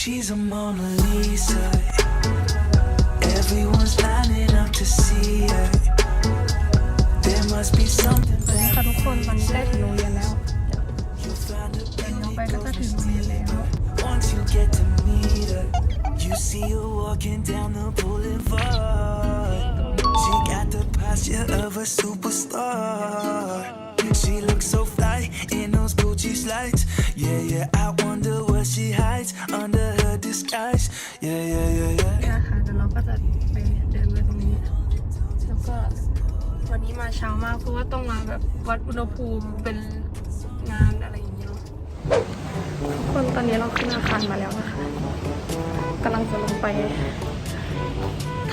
a Mona Lisa. Everyone's lining up to see her. There must be something สวัสดีค่ะทุกคนตอนนี้ได้ถึงโรงเรียนแล้ว you found a น้องไปก็จะถึงโรงเรียนแล้ว Once you get to meet her, you see her walking down the boulevard. She got the posture of a superstar. She looks so fly in those Gucci slides. Yeah, yeah, I wonder what she hides under skies Yeah, yeah, yeah, yeah. นะคะเดี๋ยวเราก็จะไปเดินไปตรงนี้ แล้วก็วันนี้มาเช้ามากเพราะว่าต้องมาแบบวัดอุณหภูมิเป็นงานอะไรอย่างเงี้ยเนอะทุกคนตอนนี้เราขึ้นอาคารมาแล้วนะคะกำลังจะลงไป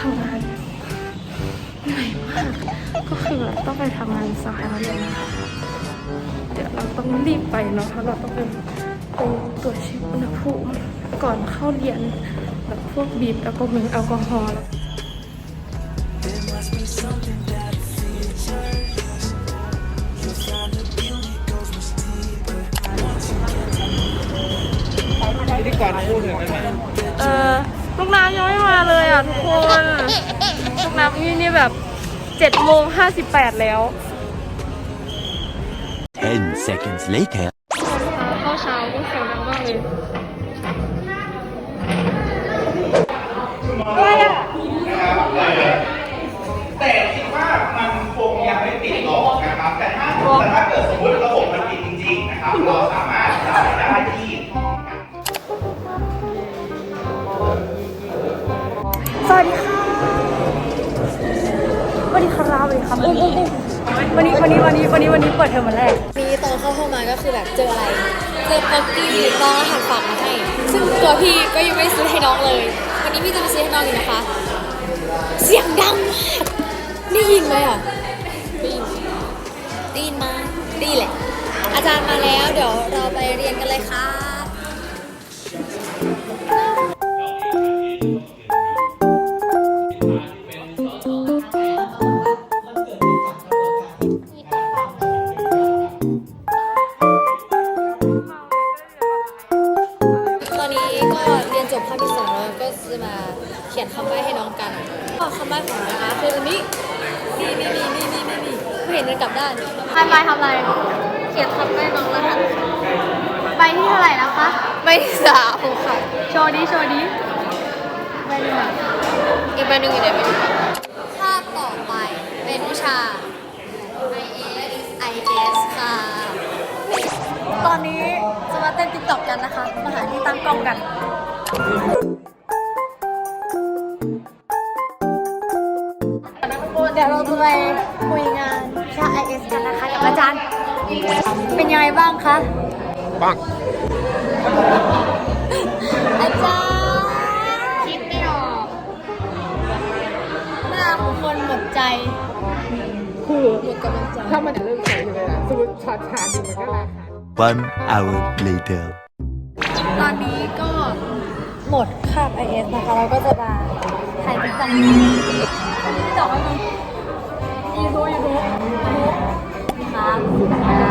ทำงานเหนื่อยมากก็คือแบบต้องไปทำงานสายแล้วเลยนะคะเดี๋ยวเราต้องรีบไปเนาะเพราะเราต้องไป ไปตรวจเช็คอุณหภูมิก่อนเข้าเรียนแบบพวกบีบแอลกอฮอล์แอลกอฮอล์แล้ว There must be something that features. You found a beauty goes much deeper. Once you get to พิธีกรพูดถึงได้ไหมเออลูกน้ำยังไม่มาเลยอะทุกคน ลูกน้ำนี่นี่แบบเจ็ดโมงห้าสิบแปดแล้ว Ten seconds later. วัสดีครับวัสดีครับอุ้มอุ้มอุ้มวันนี้วันนี้วันนี้วันนี้วันนี้เปิดเทอมวันแรกนี้ตอนเข้าห้องมาก็คือแบบเจออะไร เจอป๊อกกี้น้องอาหารฝากมาให้ ซึ่งตัวพี่ก็ยังไม่ซื้อให้น้องเลย วันนี้พี่จะไปซื้อให้น้องอยู่นะคะ เสียงดังมากได้ยินไหมอะได้ยินได้ยินมาได้แหละ อาจารย์มาแล้วเดี๋ยวเราไปเรียนกันเลยค่ะ สองแล้วก็จะมาเขียนคำใบ้ให้น้องกันก็คำใบ้ของเรานะคะคืออันนี้นี่นี่นี่นี่นี่นี่นี่ไม่เห็นมันกลับด้านทำไรทำไรเขียนคำใบ้น้องรหัสใบที่เท่าไหร่แล้วคะใบที่สามค่ะโชว์ดีโชว์ดีใบหนึ่งอะอีกใบหนึ่งอยู่ไหนไม่รู้ภาพต่อไปเป็นวิชา IS IS ค่ะ ตอนนี้จะมาเต้นติ๊กต็อกกันนะคะ มาหาที่ตั้งกล้องกัน ไปคุยงานวิชา IS กันนะคะกับอาจารย์ เป็นยังไงบ้างคะปังอาจารย์คิดไม่ออกหน้าของคนหมดใจคือหมดกำลังใจถ้ามันจะเริ่มใส่เลยนะสมมติช็อตชาดูมันก็ราคา One hour later. ตอนนี้ก็หมดคาบ IS นะคะเราก็จะมาถ่ายติ๊กต็อกจอกไว้มั้ ยยูทูบยูทูบครับ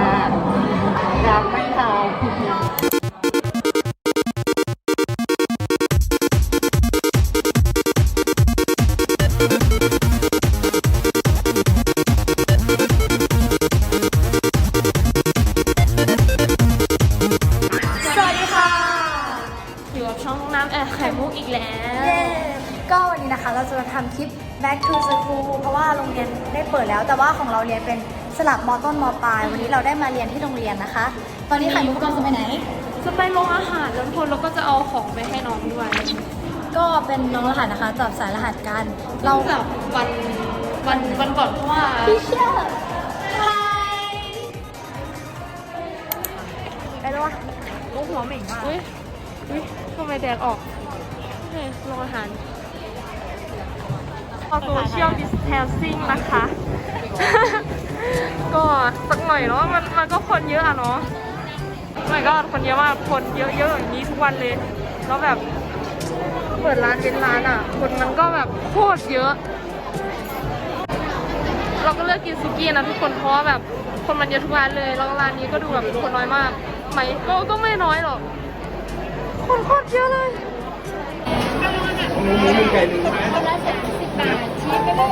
นะคะเราจะมาทำคลิป back to school เพราะว่าโรงเรียนได้เปิดแล้ว แต่ว่าของเราเรียนเป็นสลับมต้นมปลาย วันนี้เราได้มาเรียนที่โรงเรียนนะคะ ตอนนี้ไข่มุกกำลังจะไปไหน จะไปโรงอาหารแล้วทุกคนเราก็จะเอาของไปให้น้องด้วย ก็เป็นน้องรหัสนะคะจับสายรหัสกัน เราแบบวันวันวันก่อนเพราะว่าพี่เชื่อไปแล้ววะลูกหัวเหม่งมากอุ้ยอุ้ยทำไมแดดออกเฮ้ยโรงอาหาร โซเชียลดิสแทนซิ่งนะคะ ก็สักหน่อยเนาะมันมันก็คนเยอะอะเนาะไม่ก็คนเยอะมากคนเยอะๆอย่างนี้ทุกวันเลย แล้วแบบเปิดร้านเป็นร้านอะคนมันก็แบบโคตรเยอะ เราก็เลือกกินซุกี้นะทุกคนเพราะแบบ คนมันเยอะทุกร้านเลยแล้วร้านนี้ก็ดูแบบคนน้อยมากไหมก็ก็ไม่น้อยหรอกคนโคตรเยอะเลย คนละสามสิบบาทชีสก็ได้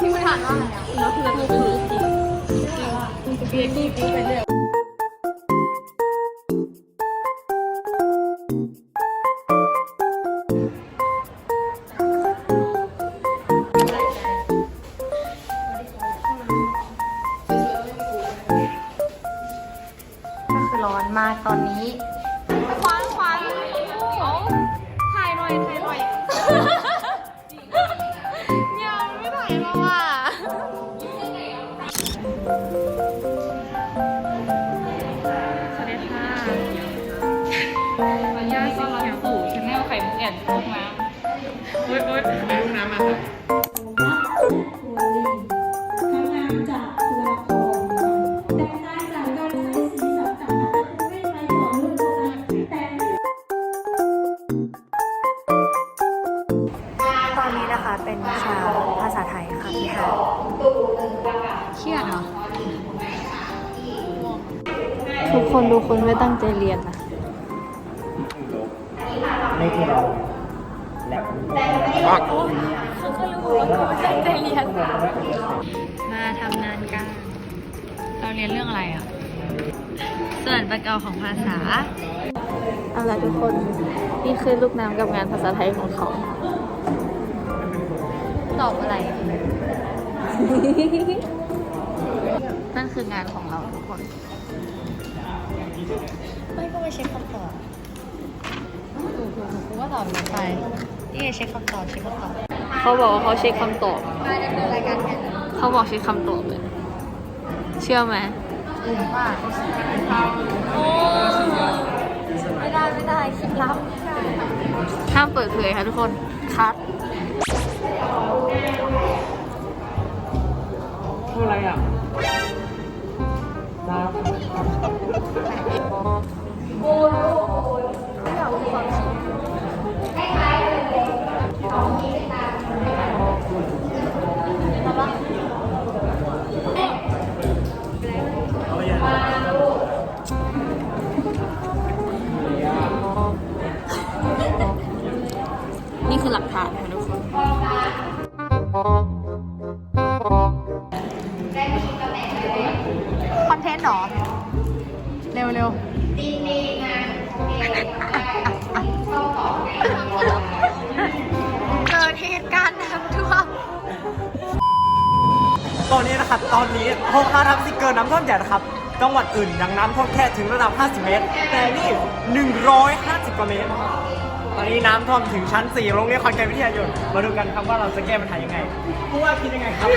ชื่อถามว่าอะไรอะน้องคือคือจริงเบียๆกินไปเลยก็ ยังไม่ถ่ายมาว่ะสวัสดีค่ะขออนุญาตสีเขียวสู่ชาแนลไข่มุกแอนลูกน้ำโอ๊ยโอ๊ยลูกน้ำมาค่ะพลังจากตัวละ ดูคนไม่ตั้งใจเรียนนะไม่ที่เราแลบเขาก็รู้ว่าเขาไม่ตั้งใจเรียน มาทำงานกัน เราเรียนเรื่องอะไรอะ ส่วนประกอบของภาษา เอาละทุกคน นี่คือลูกน้ำกับงานภาษาไทยของเขา ตอบอะไร นั่นคืองานของเราทุกคน ไม่ก็ไปเช็คคำตอบถูกถูกถูกกูก็ตอบอย่างนั้นไป นี่ไงเช็คคำตอบเช็คคำตอบเขาบอกว่าเขาเช็คคำตอบมาดำเนินรายการแทนเขาบอกเช็คคำตอบเลยเชื่อไหมว่าโอ้ไม่ได้ไม่ได้คลิปลับห้ามเปิดเผยค่ะทุกคนคัดพูดอะไรอะน้ำ นี่คือหลักฐานค่ะทุกคนคอนเทนต์เหรอ เร็วเร็วเกิดเหตุการณ์น้ำท่วมตอนนี้นะครับ ตอนนี้โฮคาทับซิเกินน้ำท่วมใหญ่นะครับ จังหวัดอื่นยังน้ำท่วมแค่ถึงระดับ 50 เมตร แต่นี่ 150 กว่าเมตร ตอนนี้น้ำท่วมถึงชั้น 4 โรงเรียนคอนแกนวิทยายนมาดูกันครับว่าเราจะแก้ปัญหายังไงผู้ว่าคิดยังไงครับวั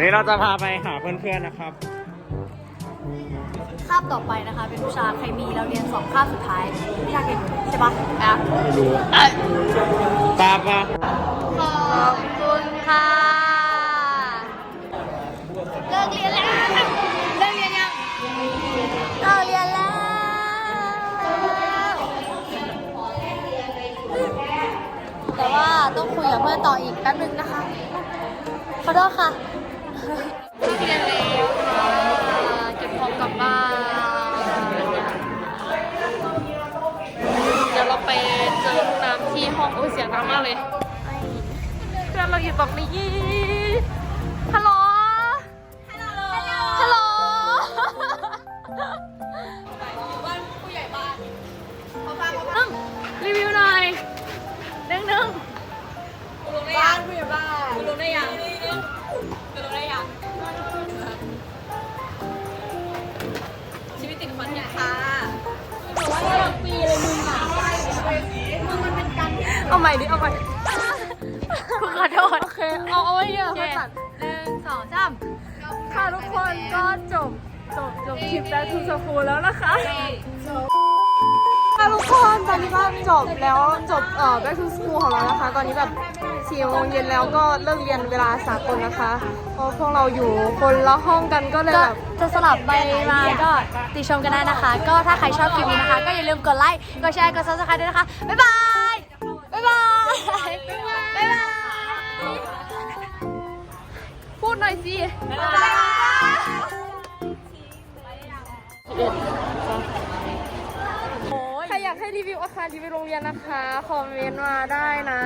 นนี้เราจะพาไปหาเพื่อนๆนะครับ คาบต่อไปนะคะ เป็นวิชาเคมีเราเรียนสองคาบสุดท้ายวิชาเคมีใช่ปะอะไม่รู้ปาปะขอบคุณค่ะเลิ กเรียนแล้วเลิกเรียนยังเลิกเรียนแล้วแต่ว่าต้องคุยกับเพื่อนต่ออีกแป๊บนึงนะคะขอโทษค่ะเลิกเรียนแล้วค่ะเก็บของกลับบ้านเดี๋ยวเราไปเจอลูกน้ำที่ห้องโอ้เสียงดังมากเลยเพื่อนเราอยู่ตรงนี้ ค่ะทุกคนก็จบจบจบคลิปแบ็คทูสคูลแล้วนะคะค่ะทุกคนตอนนี้ก็จบแล้วจบเอ่อ back to school ของเรานะคะ ตอนนี้แบบสี่โมงเย็นแล้วก็เลิกเรียนเวลาสากลนะคะเพราะพวกเราอยู่คนละห้องกันก็เลยก็แบบจะสลับไปมาก็ติชมกันได้นะคะ ก็ถ้าใครชอบคลิปนี้นะคะ ก็อย่าลืมกดไลค์กดแชร์กด subscribe ด้วยนะคะ บ๊ายบาย บ๊ายบาย บ๊ายบาย พูดหน่อยสิบ๊ายบายใครอยากให้รีวิวอาคารรีวิวโรงเรียนนะคะ คอมเมนต์มาได้นะ